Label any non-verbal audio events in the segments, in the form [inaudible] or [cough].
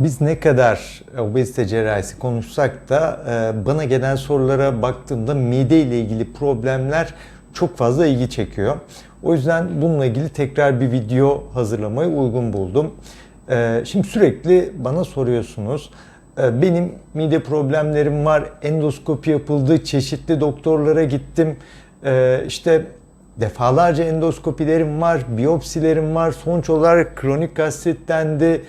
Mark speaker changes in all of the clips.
Speaker 1: Biz ne kadar obezite cerrahisi konuşsak da e, bana gelen sorulara baktığımda mide ile ilgili problemler çok fazla ilgi çekiyor. O yüzden bununla ilgili tekrar bir video hazırlamayı uygun buldum. E, Şimdi sürekli bana soruyorsunuz. E, Benim mide problemlerim var, endoskopi yapıldı, çeşitli doktorlara gittim. İşte defalarca endoskopilerim var, biyopsilerim var. Sonuç olarak kronik gastrittendi,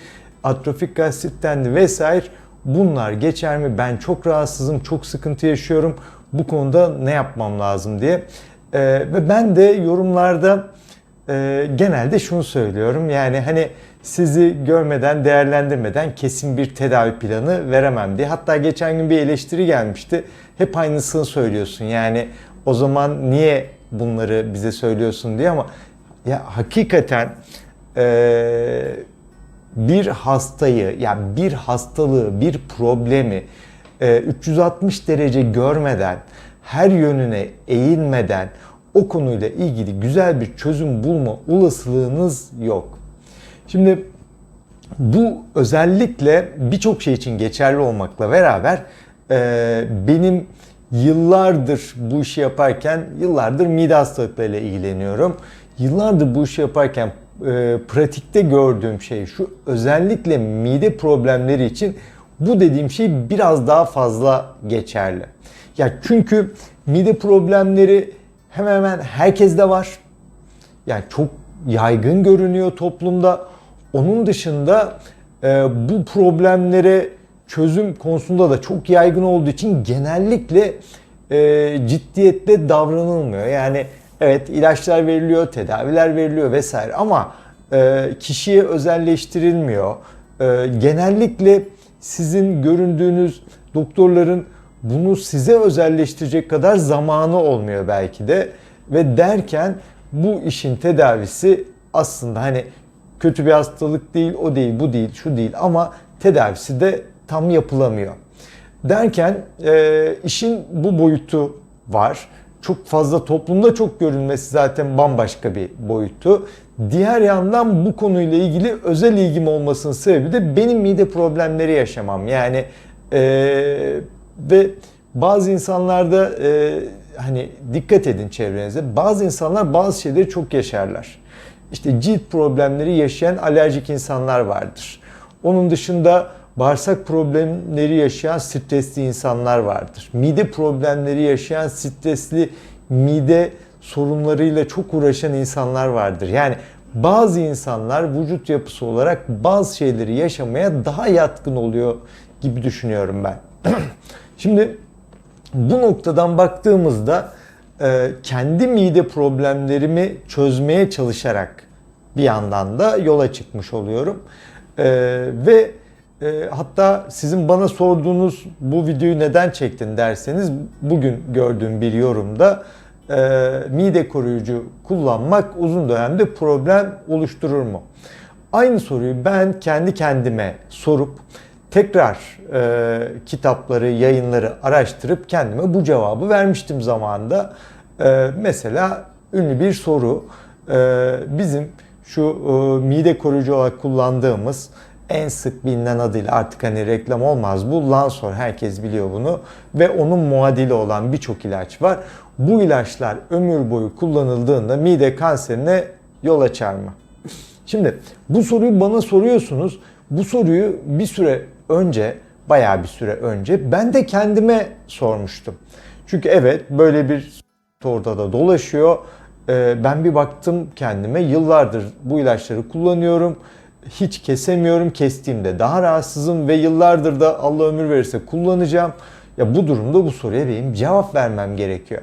Speaker 1: atrofik gastrittendi vesaire. Bunlar geçer mi? Ben çok rahatsızım, çok sıkıntı yaşıyorum. Bu konuda ne yapmam lazım diye. Ee, ve ben de yorumlarda e, genelde şunu söylüyorum. Yani hani sizi görmeden, değerlendirmeden kesin bir tedavi planı veremem diye. Hatta geçen gün bir eleştiri gelmişti. Hep aynısını söylüyorsun. Yani o zaman niye bunları bize söylüyorsun diye ama ya hakikaten e, bir hastayı yani bir hastalığı, bir problemi e, 360 derece görmeden, her yönüne eğilmeden o konuyla ilgili güzel bir çözüm bulma olasılığınız yok. Şimdi bu özellikle birçok şey için geçerli olmakla beraber e, benim yıllardır bu işi yaparken, yıllardır mide hastalıklarıyla ilgileniyorum. Yıllardır bu işi yaparken e, pratikte gördüğüm şey şu, özellikle mide problemleri için bu dediğim şey biraz daha fazla geçerli. Ya çünkü mide problemleri hemen hemen herkeste var. Yani çok yaygın görünüyor toplumda. Onun dışında e, bu problemlere çözüm konusunda da çok yaygın olduğu için genellikle e, ciddiyetle davranılmıyor. Yani evet ilaçlar veriliyor, tedaviler veriliyor vesaire ama e, kişiye özelleştirilmiyor. E, genellikle sizin göründüğünüz doktorların bunu size özelleştirecek kadar zamanı olmuyor belki de ve derken bu işin tedavisi aslında hani kötü bir hastalık değil, o değil, bu değil, şu değil ama tedavisi de tam yapılamıyor. Derken e, işin bu boyutu var. Çok fazla toplumda çok görünmesi zaten bambaşka bir boyutu. Diğer yandan bu konuyla ilgili özel ilgim olmasının sebebi de benim mide problemleri yaşamam. Yani e, ve bazı insanlarda e, hani dikkat edin çevrenize. Bazı insanlar bazı şeyleri çok yaşarlar. İşte cilt problemleri yaşayan alerjik insanlar vardır. Onun dışında bağırsak problemleri yaşayan stresli insanlar vardır. Mide problemleri yaşayan stresli mide sorunlarıyla çok uğraşan insanlar vardır. Yani bazı insanlar vücut yapısı olarak bazı şeyleri yaşamaya daha yatkın oluyor gibi düşünüyorum ben. [clears throat] Şimdi bu noktadan baktığımızda e, kendi mide problemlerimi çözmeye çalışarak bir yandan da yola çıkmış oluyorum. E, ve e, hatta sizin bana sorduğunuz bu videoyu neden çektin derseniz bugün gördüğüm bir yorumda mide koruyucu kullanmak uzun dönemde problem oluşturur mu? Aynı soruyu ben kendi kendime sorup tekrar e, kitapları, yayınları araştırıp kendime bu cevabı vermiştim zamanında. E, mesela ünlü bir soru e, bizim şu e, mide koruyucu olarak kullandığımız en sık bilinen adıyla artık hani reklam olmaz bu Lansor herkes biliyor bunu ve onun muadili olan birçok ilaç var. Bu ilaçlar ömür boyu kullanıldığında mide kanserine yol açar mı? Şimdi bu soruyu bana soruyorsunuz. Bu soruyu bir süre önce, bayağı bir süre önce ben de kendime sormuştum. Çünkü evet böyle bir orada da dolaşıyor. Ee, ben bir baktım kendime yıllardır bu ilaçları kullanıyorum. Hiç kesemiyorum. Kestiğimde daha rahatsızım ve yıllardır da Allah ömür verirse kullanacağım. Ya bu durumda bu soruya benim cevap vermem gerekiyor.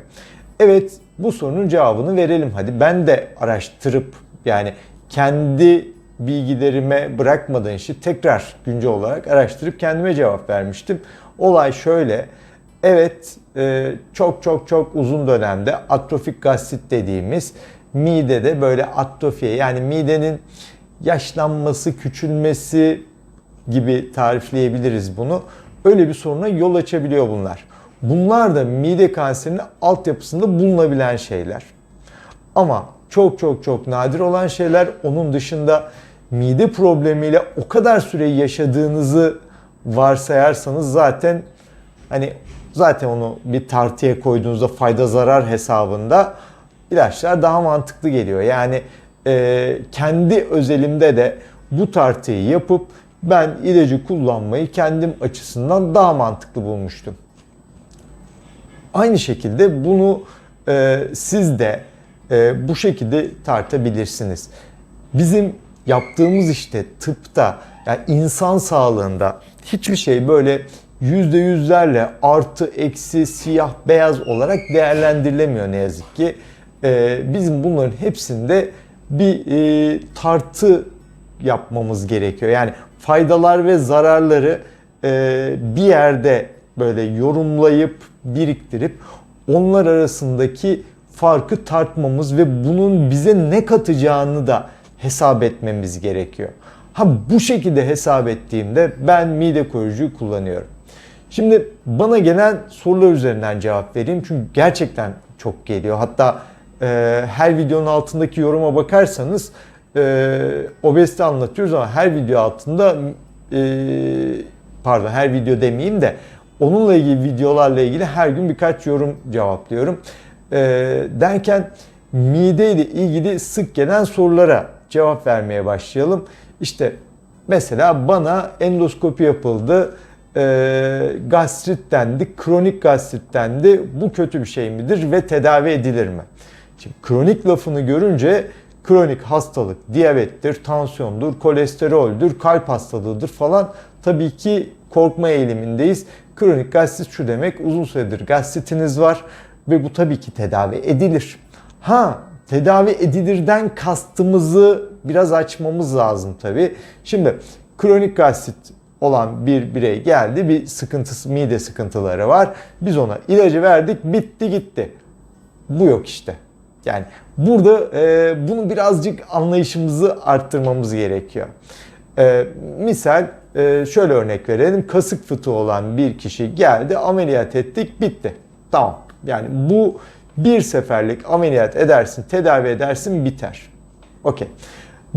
Speaker 1: Evet bu sorunun cevabını verelim hadi. Ben de araştırıp yani kendi bilgilerime bırakmadan işi tekrar güncel olarak araştırıp kendime cevap vermiştim. Olay şöyle. Evet e, çok çok çok uzun dönemde atrofik gastrit dediğimiz midede böyle atrofiye yani midenin yaşlanması, küçülmesi gibi tarifleyebiliriz bunu. Öyle bir soruna yol açabiliyor bunlar. Bunlar da mide kanserinin altyapısında bulunabilen şeyler. Ama çok çok çok nadir olan şeyler onun dışında mide problemiyle o kadar süre yaşadığınızı varsayarsanız zaten hani zaten onu bir tartıya koyduğunuzda fayda zarar hesabında ilaçlar daha mantıklı geliyor. Yani e, kendi özelimde de bu tartıyı yapıp ben ilacı kullanmayı kendim açısından daha mantıklı bulmuştum. Aynı şekilde bunu e, siz de e, bu şekilde tartabilirsiniz. Bizim yaptığımız işte tıpta yani insan sağlığında hiçbir şey böyle yüzde yüzlerle artı eksi siyah beyaz olarak değerlendirilemiyor ne yazık ki. E, bizim bunların hepsinde bir e, tartı yapmamız gerekiyor. Yani faydalar ve zararları e, bir yerde böyle yorumlayıp biriktirip onlar arasındaki farkı tartmamız ve bunun bize ne katacağını da hesap etmemiz gerekiyor. Ha bu şekilde hesap ettiğimde ben mide koruyucuyu kullanıyorum. Şimdi bana gelen sorular üzerinden cevap vereyim çünkü gerçekten çok geliyor. Hatta e, her videonun altındaki yoruma bakarsanız e, obezite anlatıyoruz ama her video altında e, pardon her video demeyeyim de onunla ilgili videolarla ilgili her gün birkaç yorum cevaplıyorum. E, derken mide ile ilgili sık gelen sorulara cevap vermeye başlayalım. İşte mesela bana endoskopi yapıldı. E, gastrit dendi, kronik gastrit dendi. Bu kötü bir şey midir ve tedavi edilir mi? Şimdi kronik lafını görünce kronik hastalık, diyabettir, tansiyondur, kolesteroldür, kalp hastalığıdır falan tabii ki korkma eğilimindeyiz. Kronik gastrit şu demek uzun süredir gastritiniz var ve bu tabii ki tedavi edilir. Ha tedavi edilirden kastımızı biraz açmamız lazım tabii. Şimdi kronik gastrit olan bir birey geldi bir sıkıntısı mide sıkıntıları var. Biz ona ilacı verdik bitti gitti. Bu yok işte. Yani burada e, bunu birazcık anlayışımızı arttırmamız gerekiyor. E, misal e, şöyle örnek verelim. Kasık fıtığı olan bir kişi geldi ameliyat ettik bitti. Tamam. Yani bu bir seferlik ameliyat edersin, tedavi edersin biter. Okey.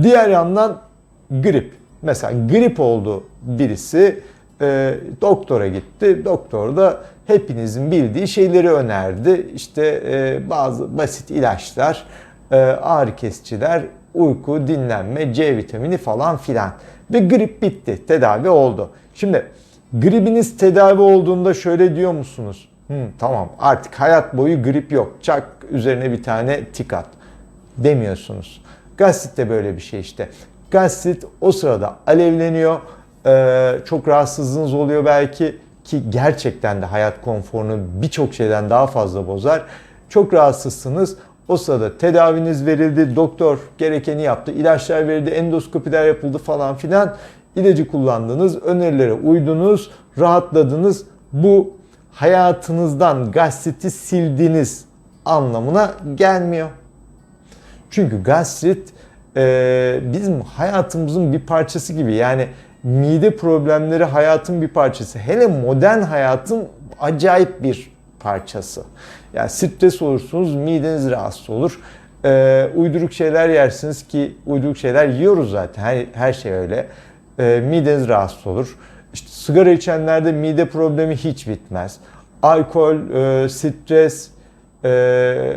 Speaker 1: Diğer yandan grip. Mesela grip oldu birisi e, doktora gitti. Doktor da hepinizin bildiği şeyleri önerdi. İşte e, bazı basit ilaçlar, e, ağrı kesiciler, uyku, dinlenme, C vitamini falan filan. Ve grip bitti, tedavi oldu. Şimdi gribiniz tedavi olduğunda şöyle diyor musunuz? Hı, tamam artık hayat boyu grip yok. Çak üzerine bir tane tik at demiyorsunuz. Gastrit de böyle bir şey işte. Gastrit o sırada alevleniyor. Ee, çok rahatsızlığınız oluyor belki ki gerçekten de hayat konforunu birçok şeyden daha fazla bozar. Çok rahatsızsınız. O sırada tedaviniz verildi, doktor gerekeni yaptı, ilaçlar verildi, endoskopiler yapıldı falan filan. İlacı kullandınız, önerilere uydunuz, rahatladınız. Bu hayatınızdan gastriti sildiniz anlamına gelmiyor. Çünkü gastrit e, bizim hayatımızın bir parçası gibi. Yani mide problemleri hayatın bir parçası. Hele modern hayatın acayip bir parçası. Yani stres olursunuz, mideniz rahatsız olur. Ee, uyduruk şeyler yersiniz ki uyduruk şeyler yiyoruz zaten. Her, her şey öyle. Ee, mideniz rahatsız olur. İşte sigara içenlerde mide problemi hiç bitmez. Alkol, e, stres, e,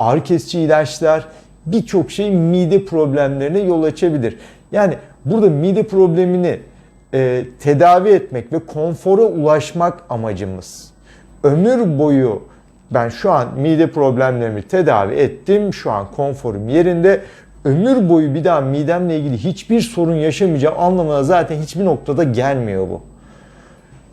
Speaker 1: ağrı kesici ilaçlar birçok şey mide problemlerine yol açabilir. Yani burada mide problemini e, tedavi etmek ve konfora ulaşmak amacımız. Ömür boyu ben şu an mide problemlerimi tedavi ettim. Şu an konforum yerinde. Ömür boyu bir daha midemle ilgili hiçbir sorun yaşamayacağım anlamına zaten hiçbir noktada gelmiyor bu.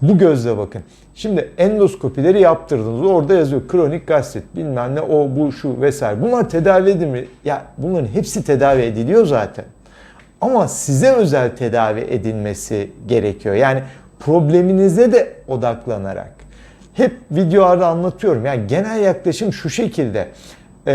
Speaker 1: Bu gözle bakın. Şimdi endoskopileri yaptırdınız. Orada yazıyor kronik gastrit bilmem ne o bu şu vesaire. Bunlar tedavi edilmiyor. Ya bunların hepsi tedavi ediliyor zaten. Ama size özel tedavi edilmesi gerekiyor. Yani probleminize de odaklanarak. Hep videolarda anlatıyorum. Yani genel yaklaşım şu şekilde. Ee,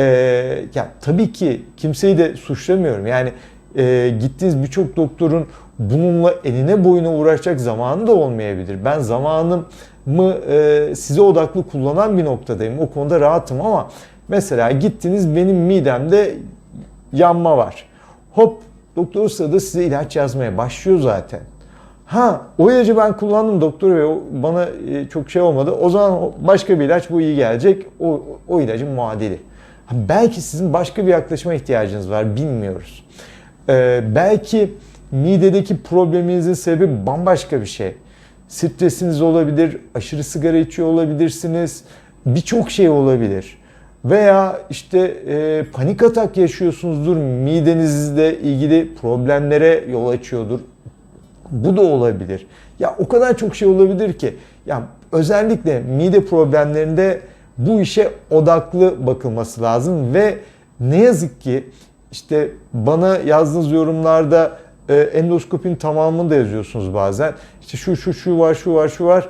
Speaker 1: ya tabii ki kimseyi de suçlamıyorum. Yani e, gittiğiniz birçok doktorun bununla eline boyuna uğraşacak zamanı da olmayabilir. Ben zamanımı e, size odaklı kullanan bir noktadayım. O konuda rahatım ama mesela gittiniz benim midemde yanma var. Hop Doktor o sırada size ilaç yazmaya başlıyor zaten. Ha o ilacı ben kullandım doktor ve bana e, çok şey olmadı. O zaman başka bir ilaç bu iyi gelecek. O, o ilacın muadili. Ha, belki sizin başka bir yaklaşıma ihtiyacınız var bilmiyoruz. Ee, belki midedeki probleminizin sebebi bambaşka bir şey. Stresiniz olabilir, aşırı sigara içiyor olabilirsiniz, birçok şey olabilir. Veya işte e, panik atak yaşıyorsunuzdur, midenizle ilgili problemlere yol açıyordur. Bu da olabilir. Ya o kadar çok şey olabilir ki. Ya özellikle mide problemlerinde bu işe odaklı bakılması lazım ve ne yazık ki işte bana yazdığınız yorumlarda e, endoskopinin tamamını da yazıyorsunuz bazen. İşte şu şu şu var şu var şu var.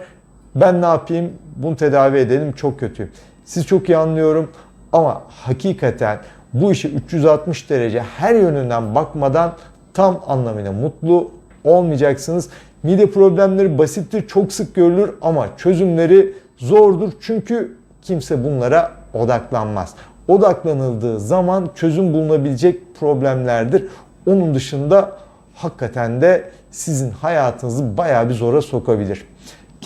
Speaker 1: Ben ne yapayım? Bunu tedavi edelim. Çok kötüyüm. Siz çok iyi anlıyorum ama hakikaten bu işe 360 derece her yönünden bakmadan tam anlamıyla mutlu olmayacaksınız. Mide problemleri basittir, çok sık görülür ama çözümleri zordur. Çünkü kimse bunlara odaklanmaz. Odaklanıldığı zaman çözüm bulunabilecek problemlerdir. Onun dışında hakikaten de sizin hayatınızı bayağı bir zora sokabilir.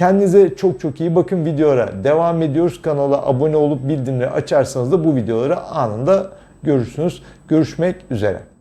Speaker 1: Kendinize çok çok iyi bakın. Videolara devam ediyoruz. Kanala abone olup bildirimleri açarsanız da bu videoları anında görürsünüz. Görüşmek üzere.